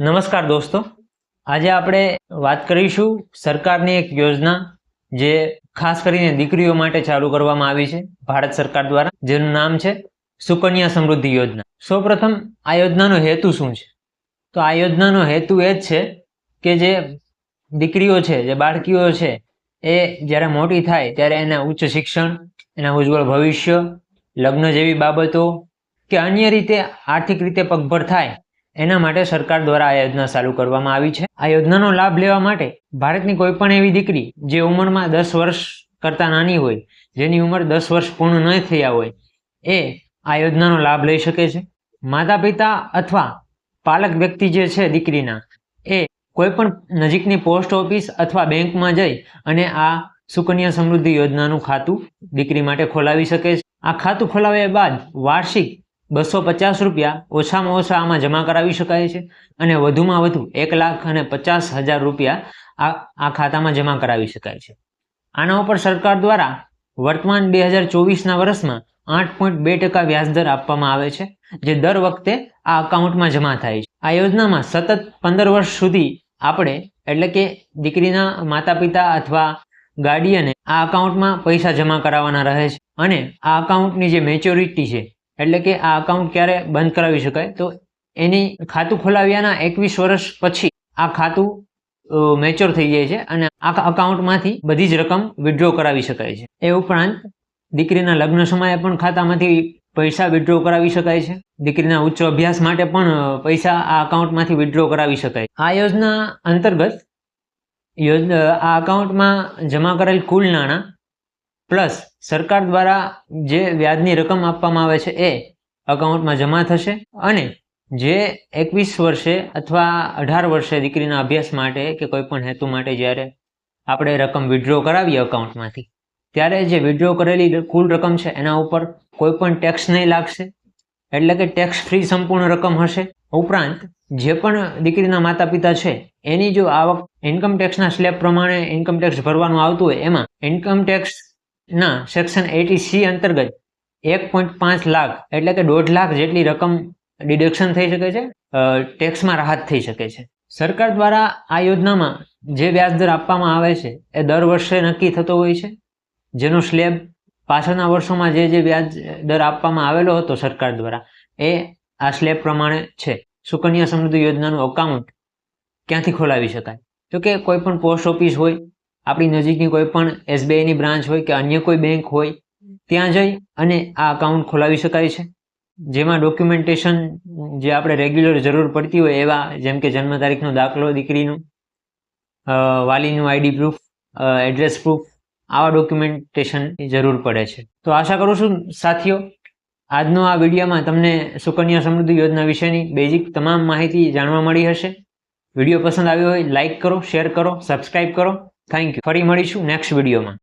નમસ્કાર દોસ્તો. આજે આપણે વાત કરીશું સરકારની એક યોજના જે ખાસ કરીને દીકરીઓ માટે ચાલુ કરવામાં આવી છે, ભારત સરકાર દ્વારા, જેનું નામ છે સુકન્યા સમૃદ્ધિ યોજના. સૌપ્રથમ આ યોજનાનો હેતુ શું છે? તો આ યોજનાનો હેતુ એ જ છે કે જે દીકરીઓ છે, જે બાળકીઓ છે, એ જ્યારે મોટી થાય ત્યારે એના ઉચ્ચ શિક્ષણ, એના ઉજ્જવળ ભવિષ્ય, લગ્ન જેવી બાબતો કે અન્ય રીતે આર્થિક રીતે પગભર થાય એના માટે સરકાર દ્વારા આ યોજના ચાલુ કરવામાં આવી છે. આ યોજનાનો લાભ લેવા માટે ભારતની કોઈ પણ એવી દીકરી જે ઉંમરમાં દસ વર્ષ કરતાં નાની હોય, જેની ઉંમર દસ વર્ષ પૂર્ણ ન થયા હોય, એ આ યોજનાનો લાભ લઈ શકે છે. માતા પિતા અથવા પાલક વ્યક્તિ જે છે દીકરીના, એ કોઈ પણ નજીકની પોસ્ટ ઓફિસ અથવા બેંકમાં જઈ અને આ સુકન્યા સમૃદ્ધિ યોજનાનું ખાતું દીકરી માટે ખોલાવી શકે છે. આ ખાતું ખોલાવ્યા બાદ વાર્ષિક બસો પચાસ રૂપિયા ઓછામાં ઓછા આમાં જમા કરાવી શકાય છે અને વધુમાં વધુ એક લાખ અને પચાસ હજાર રૂપિયા આ આ ખાતામાં જમા કરાવી શકાય છે. આના ઉપર સરકાર દ્વારા વર્તમાન બે હજાર ચોવીસના વર્ષમાં આઠ પોઈન્ટ બે ટકા વ્યાજદર આપવામાં આવે છે, જે દર વખતે આ અકાઉન્ટમાં જમા થાય છે. આ યોજનામાં સતત પંદર વર્ષ સુધી આપણે, એટલે કે દીકરીના માતા પિતા અથવા ગાર્ડિયને આ અકાઉન્ટમાં પૈસા જમા કરાવવાના રહે છે અને આ અકાઉન્ટની જે મેચ્યોરિટી છે એટલે કે આ અકાઉન્ટ ક્યારે બંધ કરાવી શકાય? તો એની ખાતું ખોલાવ્યાના એકવીસ વર્ષ પછી આ ખાતું મેચ્યોર થઈ જાય છે અને આ અકાઉન્ટમાંથી બધી જ રકમ વિડ્રો કરાવી શકાય છે. એ ઉપરાંત દીકરીના લગ્ન સમયે પણ ખાતામાંથી પૈસા વિડ્રો કરાવી શકાય છે. દીકરીના ઉચ્ચ અભ્યાસ માટે પણ પૈસા આ અકાઉન્ટમાંથી વિડ્રો કરાવી શકાય. આ યોજના અંતર્ગત યોજ આ અકાઉન્ટમાં જમા કરેલ કુલ નાણાં પ્લસ સરકાર દ્વારા જે વ્યાજની રકમ આપવામાં આવે છે એ અકાઉન્ટમાં જમા થશે અને જે એકવીસ વર્ષે અથવા અઢાર વર્ષે દીકરીના અભ્યાસ માટે કે કોઈ પણ હેતુ માટે જ્યારે આપણે રકમ વિડ્રો કરાવીએ અકાઉન્ટમાંથી, ત્યારે જે વિડ્રો કરેલી કુલ રકમ છે એના ઉપર કોઈ પણ ટેક્સ નહીં લાગશે. એટલે કે ટેક્સ ફ્રી સંપૂર્ણ રકમ હશે. ઉપરાંત જે પણ દીકરીના માતા પિતા છે, એની જો આવક ઇન્કમ ટેક્સના સ્લેબ પ્રમાણે ઇન્કમ ટેક્સ ભરવાનું આવતું હોય, એમાં ઇન્કમ ટેક્સ ના સેક્શન એટી સી અંતર્ગત એક પોઈન્ટ પાંચ લાખ, એટલે કે દોઢ લાખ જેટલી રકમ ડિડક્શન થઈ શકે છે ટેક્સમાં રાહત થઈ શકે છે. સરકાર દ્વારા આ યોજનામાં જે વ્યાજદર આપવામાં આવે છે, એ દર વર્ષે નક્કી થતો હોય છે. જેનો સ્લેબ પાછળના વર્ષોમાં જે જે વ્યાજ દર આપવામાં આવેલો હતો સરકાર દ્વારા, એ આ સ્લેબ પ્રમાણે છે. સુકન્યા સમૃદ્ધિ યોજનાનું અકાઉન્ટ ક્યાંથી ખોલાવી શકાય? તો કે કોઈ પણ પોસ્ટ ઓફિસ હોય આપણી નજીકની કોઈ પણ એસબીઆઈની બ્રાન્ચ હોય કે અન્ય કોઈ બેંક હોય, ત્યાં જઈ અને આ અકાઉન્ટ ખોલાવી શકાય છે. જેમાં ડોક્યુમેન્ટેશન જે આપણે રેગ્યુલર જરૂર પડતી હોય એવા, જેમ કે જન્મ તારીખનો દાખલો, દીકરીનું વાલીનું આઈડી પ્રૂફ એડ્રેસ પ્રૂફ આવા ડોક્યુમેન્ટેશનની જરૂર પડે છે. તો આશા કરું છું સાથીઓ, આજનો આ વિડીયોમાં તમને સુકન્યા સમૃદ્ધિ યોજના વિશેની બેઝિક તમામ માહિતી જાણવા મળી હશે. વીડિયો પસંદ આવ્યો હોય લાઇક કરો શેર કરો સબસ્ક્રાઇબ કરો. થેન્ક યુ ફરી મળીશું નેક્સ્ટ વિડીયોમાં